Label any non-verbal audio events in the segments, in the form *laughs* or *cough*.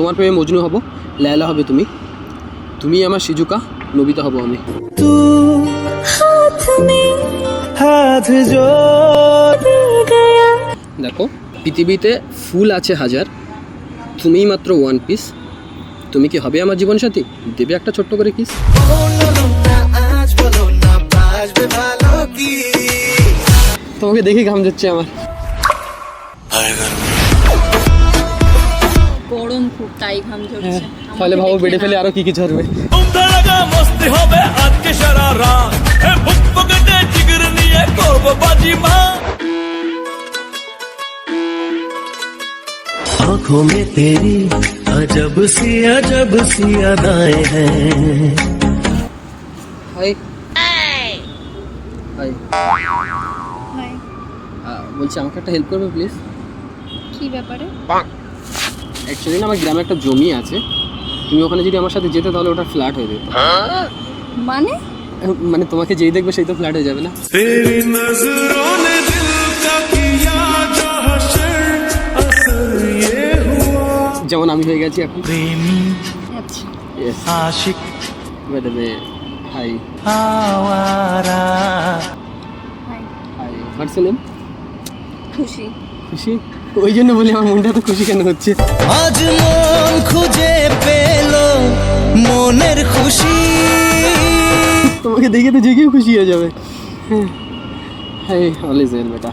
তোমার প্রেমে মজনু হব লায়লা হবে তুমি। তুমি আমার সিজুকা নবিতা হব আমি। দেখো পৃথিবীতে ফুল আছে হাজার তুমিই মাত্র ওয়ান পিস তুমি কি হবে আমার জীবন সাথী? দেবে একটা ছোট্ট করে কিস তোমাকে দেখে ঘাম যাচ্ছে আমার। তাই ঘাম ঝরছে হ্যাঁ, তাহলে ভাবো বেডে ফেলে আরো কি কি ঝরবে ধরাগা মস্তি হবে আজকে সারা রাত এ বুক পকেটে জিগর নিয়ে করব বাজি মা आंखों में तेरी अजब सी अजब सी अदाएं हैं হাই হাই হাই বলছি আমাকে একটা হেল্প করবে প্লিজ কি ব্যাপারে অ্যাকচুয়ালি না আমার গ্রামে একটা জমি আছে। তুমি ওখানে যদি আমার সাথে যেতে তাহলে ওটা ফ্ল্যাট হয়ে যেত। মানে? মানে তোমাকে যেই দেখবে সেই তো ফ্ল্যাট হয়ে যাবে না। যেমন আমি হয়ে গেছি এখন। আশিক ম্যাডামে হাই হাই হোয়াটস খুশি খুশি ওই জন্য বলি আমার মনটা তো খুশি কেন হচ্ছে? আজ মন খুঁজে পেল মনের খুশি। তোমাকে দেখে তো কেউ খুশি হয়ে যাবে। হাই অলওয়েজ ওয়েল বেটা।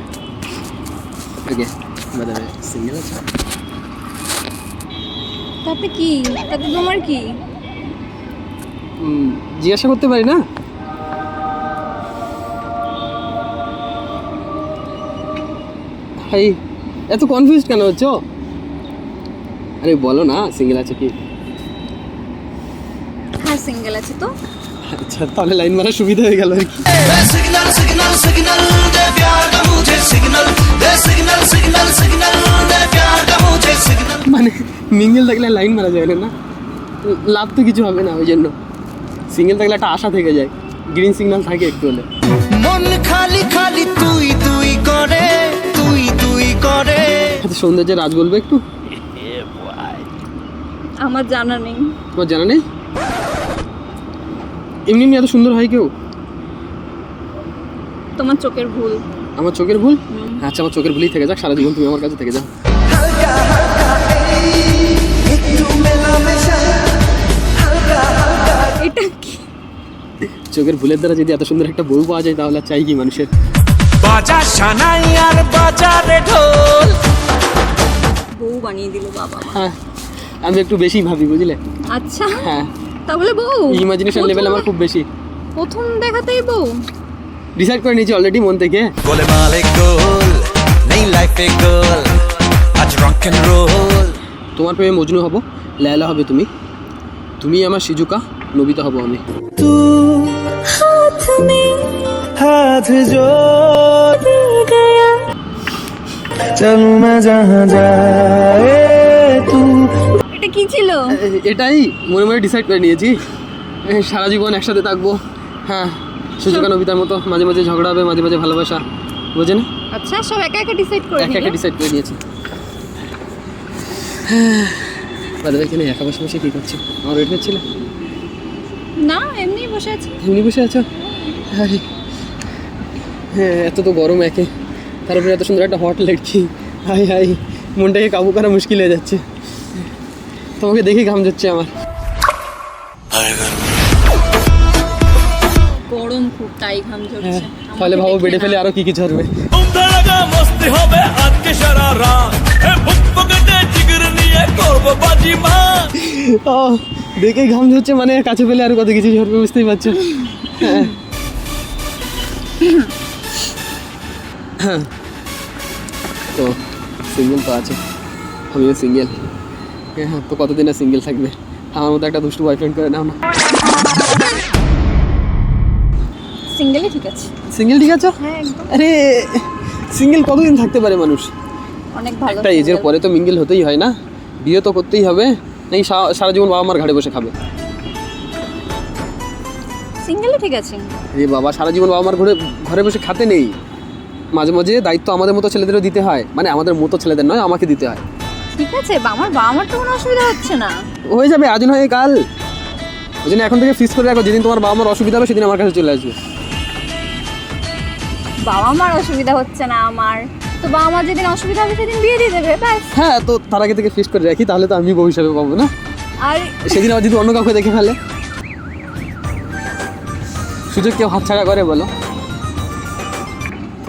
ওকে ম্যাডামে সিঙ্গেল আছে। তাতে কি? তাতে তোমার কি? জিজ্ঞাসা করতে পারি না? হাই এত কনফিউজ কেন হচ্ছ? আরে বলো না সিঙ্গেল আছে কি? হ্যাঁ সিঙ্গেল আছে তো। আচ্ছা তাহলে লাইন মারা সুবিধা হয়ে গেল আর কি। মানে মিঙ্গেল থাকলে লাইন মারা যাবে না? লাভ তো কিছু হবে না ওই জন্য। সিঙ্গেল থাকলে একটা আশা থেকে যায়। গ্রিন সিগন্যাল থাকে একটু হলে। মন খালি খালি তুই তুই করে। করে। আচ্ছা সৌন্দর্যের রাজ বলবে একটু? আমার জানা নেই। তোমার জানা নেই? এমনি এমনি এত সুন্দর হয় কেউ? তোমার চোখের ভুল। আমার চোখের ভুল? আচ্ছা আমার চোখের ভুলই থেকে যাক সারা জীবন তুমি আমার কাছে থেকে যাও। চোখের ভুলের দ্বারা যদি এত সুন্দর একটা বউ পাওয়া যায় তাহলে চাই কি মানুষের? বাজা সানাই আর বাজারে ঢোল। বউ বানিয়ে দিল বাবা হ্যাঁ আমি একটু বেশি ভাবি বুঝলে? আচ্ছা হ্যাঁ। তাহলে বউ ইমাজিনেশন লেভেল আমার খুব বেশি। প্রথম দেখাতেই বউ। ডিসাইড করে নিয়েছি অলরেডি মন থেকে। বলে মালে গোল নেই লাইফে গোল আজ রক এন্ড রোল তোমার প্রেমে মজনু হব লায়লা হবে তুমি। তুমি আমার সিজুকা নবিতা হব আমি। তু हाथ जो गया चलूं मैं जहाँ जाए तू এটা কি ছিল এ- এটাই মনে মনে ডিসাইড করে নিয়েছি এ, সারা জীবন একসাথে থাকবো হ্যাঁ সুজুকা নবিতার মতো মাঝে মাঝে ঝগড়া হবে মাঝে মাঝে ভালোবাসা বোঝে না আচ্ছা সব একা একা ডিসাইড করে একা একা নিলে ডিসাইড করে নিয়েছি দাদা এখানে একা বসে বসে কী করছো আমার ওয়েট করছিলে না এমনি বসে আছি এমনি বসে আছো আরে হ্যাঁ এত তো গরম একে। তার উপরে এত সুন্দর একটা হট লাগছি হাই হাই মনটাকে কাবু করা মুশকিল হয়ে যাচ্ছে। তোমাকে দেখে ঘাম যাচ্ছে আমার। গরম খুব তাই ঘাম ঝরছে। হ্যাঁ তাহলে ভাবো বেডে ফেলে আরও কি কি ঝরবে। মস্তি হবে আজকে সারা রাত। দেখে ঘাম ঝরছে মানে কাছে পেলে আর কত কিছু ঝরবে বুঝতেই পারছ। হ্যাঁ হ্যাঁ। তো সিঙ্গেল তো আছে। আমিও সিঙ্গেল হ্যাঁ তো কতদিন আর সিঙ্গেল থাকবে? আমার মতো একটা দুষ্টু বয়ফ্রেন্ড করে নাও না। সিঙ্গেলই ঠিক আছে। সিঙ্গেল ঠিক আছে? হ্যাঁ আরে সিঙ্গেল কতদিন থাকতে পারে মানুষ? অনেক ভালো একটা এজের পরে তো মিঙ্গেল হতেই হয় না? বিয়ে তো করতেই হবে। নাকি সারা জীবন বাবা মার ঘাড়ে বসে খাবে? সিঙ্গেলই ঠিক আছে। এ বাবা সারা জীবন বাবা মার ঘরে ঘরে বসে খাতে নেই। মাঝে মাঝে দায়িত্ব আমাদের মতো ছেলেদেরও দিতে হয়। মানে আমাদের মতো ছেলেদের নয় আমাকে দিতে হয়। ঠিক আছে আমার বাবা মার তো কোনো অসুবিধা হচ্ছে না। হয়ে যাবে আজ নয় কাল। ওই জন্য এখন থেকে ফিক্স করে রাখো যেদিন তোমার বাবা মার অসুবিধা হবে সেদিন আমার কাছে চলে আসবে। বাবা মার অসুবিধা হচ্ছে না আমার। তো বাবা মার যেদিন অসুবিধা হবে সেদিন বিয়ে দিয়ে দেবে ব্যাস। হ্যাঁ তো তার আগে থেকে ফিক্স করে রাখি তাহলে তো আমি বউ হিসাবে পাবো না? আর সেদিন আবার যদি অন্য কাউকে দেখে ফেলে। সুযোগ কেউ হাতছাড়া করে বলো।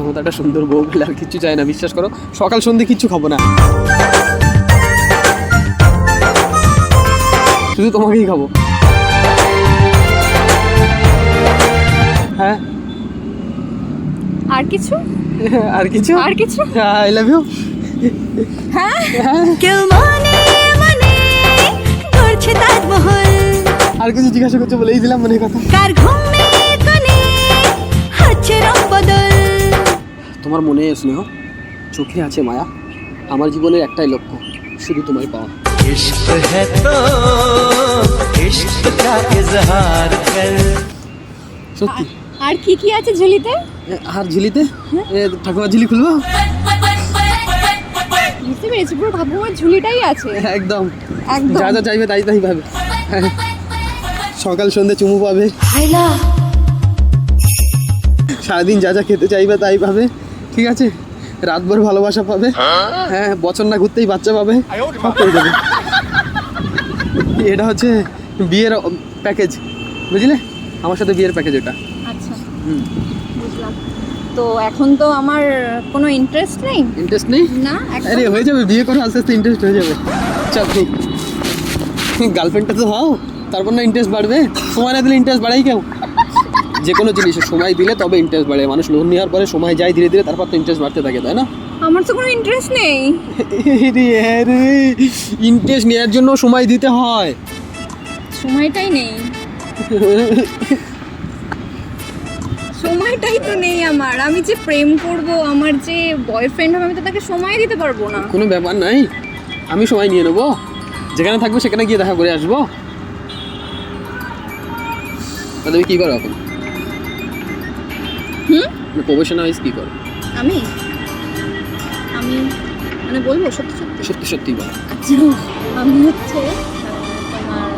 তোমার তো একটা সুন্দর বউ পেলে আর কিচ্ছু চাই না বিশ্বাস করো। সকাল সন্ধে কিচ্ছু খাব না। শুধু তোমাকেই খাব। হ্যাঁ? আর কিছু? আর কিছু? আর কিছু? আই লাভ ইউ হ্যাঁ? কেউ মনে মনে করছে তাজমহল আর কিছু জিজ্ঞাসা করছ বলেই দিলাম মনে কথা। কার ঘুমে কোনে হচ্ছে রং বদল। তোমার মনে স্নেহ? চোখে আছে মায়া। আমার জীবনের একটাই লক্ষ্য শুধু তোমায় পাওয়া। সত্যি? আর কি কি আছে ঝুলিতে? আর ঝুলিতে? ঠাকুমার ঝুলি খুলবো? বুঝতে পেরেছি পুরো ঠাকুমার ঝুলিটাই আছে। একদম। একদম। যা যা চাইবে তাই তাই পাবে। হ্যাঁ। সকাল সন্ধে চুমু পাবে। সারাদিন যা যা খেতে চাইবে তাই পাবে। ঠিক আছে? রাতভর ভালোবাসা পাবে। হ্যাঁ বছর না ঘুরতেই বাচ্চা পাবে। সব করে দেবে। এটা হচ্ছে বিয়ের প্যাকেজ বুঝলে? আমার সাথে বিয়ের প্যাকেজ এটা। আচ্ছা। বুঝলাম। তো এখন তো আমার কোনো ইন্টারেস্ট নেই? ইন্টারেস্ট নেই? না আরে হয়ে যাবে। বিয়ে করে আস্তে আস্তে ইন্টারেস্ট হয়ে যাবে। চল গার্লফ্রেন্ডটা তো হও। তারপর না ইন্টারেস্ট বাড়বে। সময় না দিলে ইন্টারেস্ট বাড়াই কেউ? যে কোনো জিনিসে সময় দিলে তবে ইন্টারেস্ট বাড়ে। মানুষ লোন নেওয়ার পরে সময় যায় ধীরে ধীরে তারপর তো ইন্টারেস্ট বাড়তে থাকে তাই না? আমার তো কোনো ইন্টারেস্ট নেই। ইন্টারেস্ট নেওয়ার জন্য সময় দিতে হয়। সময়টাই নেই। সময়টাই তো নেই আমার। আমি যে প্রেম করব আমার যে বয়ফ্রেন্ড হবে আমি তো তাকে সময় দিতে পারব না। কোনো ব্যাপার নাই। আমি সময় নিয়ে নেব। যেখানে থাকব সেখানে গিয়ে দেখা করে আসব। তুমি কী করো এখন? হুম? প্রফেশন ওয়াইজ কী করো? আমি? আমি মানে বলব সত্যি সত্যি। সত্যি সত্যি বলো। আচ্ছা আমি হচ্ছে তোমার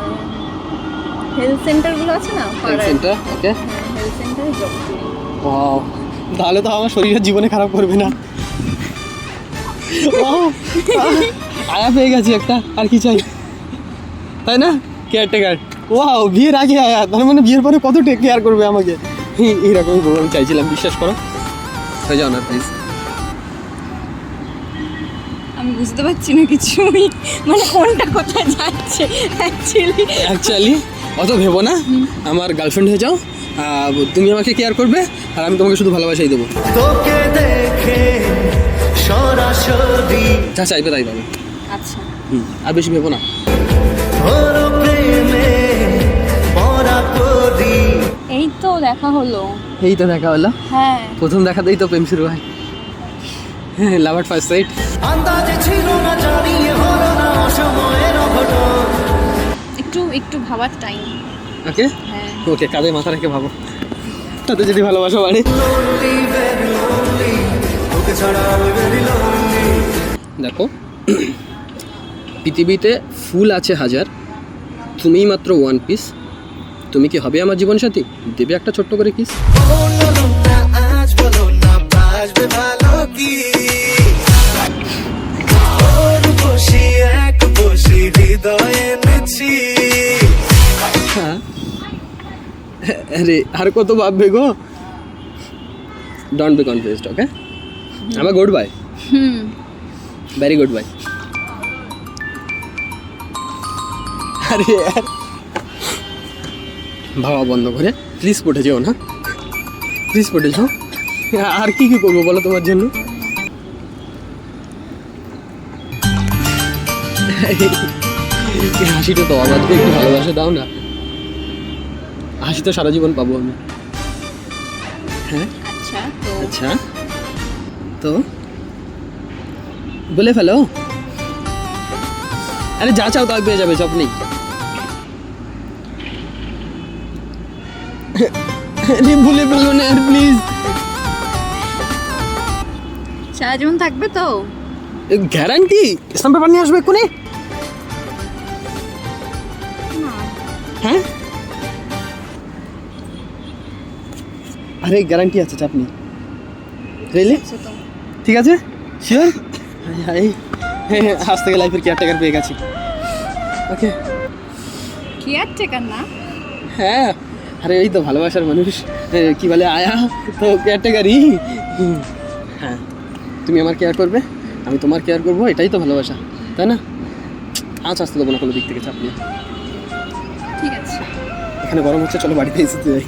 হেলথ সেন্টারগুলো আছে না? Health center okay. হেলথ সেন্টারে জব করি। Wow, তাহলে তো আমার শরীরের জীবনে খারাপ করবে না। আয়া পেয়ে গেছি একটা আর কি চাই? তাই না? কেয়ার টেকার ওয়াও বিয়ের আগে আয়া তার মানে বিয়ের পরে কত টেক কেয়ার করবে আমাকে? *laughs* এইরকমই বউ আমি চাইছিলাম বিশ্বাস করো। হয়ে যাও না প্লিজ আমি বুঝতে পারছি না কিছুই *laughs* মানে কোনটা কোথায় যাচ্ছে? অ্যাকচুয়ালি অ্যাকচুয়ালি অত ভেবো না। আমার গার্লফ্রেন্ড হয়ে যাও। তুমি আমাকে কেয়ার করবে আর আমি তোমাকে শুধু ভালোবাসাই দেবো। তোকে দেখে সরাসরি যা চাইবে তাই পাবে। আচ্ছা। হুম, আর বেশি ভেবো না। দেখা হলো। এই তো দেখা হলো। হ্যাঁ। প্রথম দেখাতেই তো প্রেম শুরু হয়। হ্যাঁ লাভার ফার্স্ট সাইট আন্দাজে ছিল না জানিয়ে হলো না অসময়ের অঘটন। একটু একটু ভাবার টাইম ওকে? হ্যাঁ। ওকে কাজে মাথা রেখে ভাবো। তাতে যদি ভালোবাসা বাড়ে। দেখো *clears throat* পৃথিবীতে ফুল আছে হাজার তুমিই মাত্র ওয়ান পিস তুমি কি হবে আমার জীবন সাথী দেবে একটা ছোট্ট করে কিস হ্যাঁ? আরে, আর কত ভাববে গো? ডোন্ট বি কনফিউজড ওকে আমার good bye hmm very good bye আরে ভাবা বন্ধ করে। প্লিজ পটে যেও না। প্লিজ পটে যাও। আর কি কি করব বলো তোমার জন্য? হাসিটা তো আবার একটু ভালোবাসা দাও না। হাসি তো সারা জীবন পাবো আমি। হ্যাঁ? আচ্ছা তো আচ্ছা। তো? বলে ফেলো। আরে যা চাও তাই পেয়ে যাবে চাপ নেই। আরে ভুলে ফেলো না আর প্লিজ সারা জীবন থাকবে তো? গ্যারান্টি স্ট্যাম্প পেপার নিয়ে আসবে এক্ষুনি? হ্যাঁ? আরে গ্যারান্টি আছে চাপ নেই। রেলে ঠিক আছে? শিওর হাই হ্যাঁ আজ থেকে লাইফের কেয়ারটেকার পেয়ে গেছি। ওকে কেয়ারটেকার না? হ্যাঁ। আরে এই তো ভালোবাসার মানুষ। কি বলে আয়া? তো কেয়ারটেকারই হ্যাঁ তুমি আমার কেয়ার করবে আমি তোমার কেয়ার করব এটাই তো ভালোবাসা তাই না? আজ আসতে দেবো না কোনো দিক থেকে চাপ নিয়ে। ঠিক আছে। এখানে গরম হচ্ছে চলো বাড়িতে এসে যাই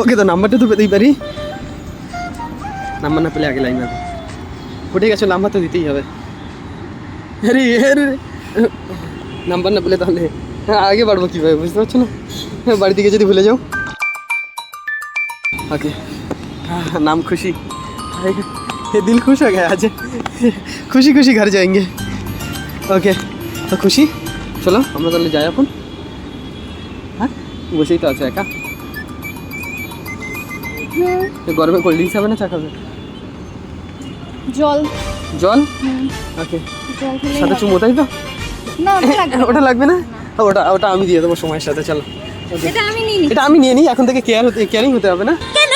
ওকে তো নাম্বারটা তো পেতেই পারি। নাম্বার না পেলে আগে লাইন মারবো। উঠে গেছো? নাম্বার তো দিতেই হবে। আরে আরে। নাম্বার না পেলে তাহলে হ্যাঁ আগে বাড়বো কীভাবে বুঝতে পারছো না বাড়ি থেকে যদি ভুলে যাও ओके नाम खुशी ये दिल खुश हो गया आज खुशी खुशी घर जाएँगे ओके तो खुशी চলো আমরা তাহলে যাই এখন হ্যাঁ বসেই তো আছে একা গরমে কোল্ড ড্রিঙ্কস হবে না চা খাবে জল জল ওকে সাথে চুমো তাই তো না ওটা লাগবে না ওটা ও, ওটা ওটা আমি দিয়ে দেবো সময়ের সাথে চলো। এটা আমি এটা আমি নিয়ে নিই এখন থেকে কেয়ার হতে কেয়ারিং হতে হবে না? কেন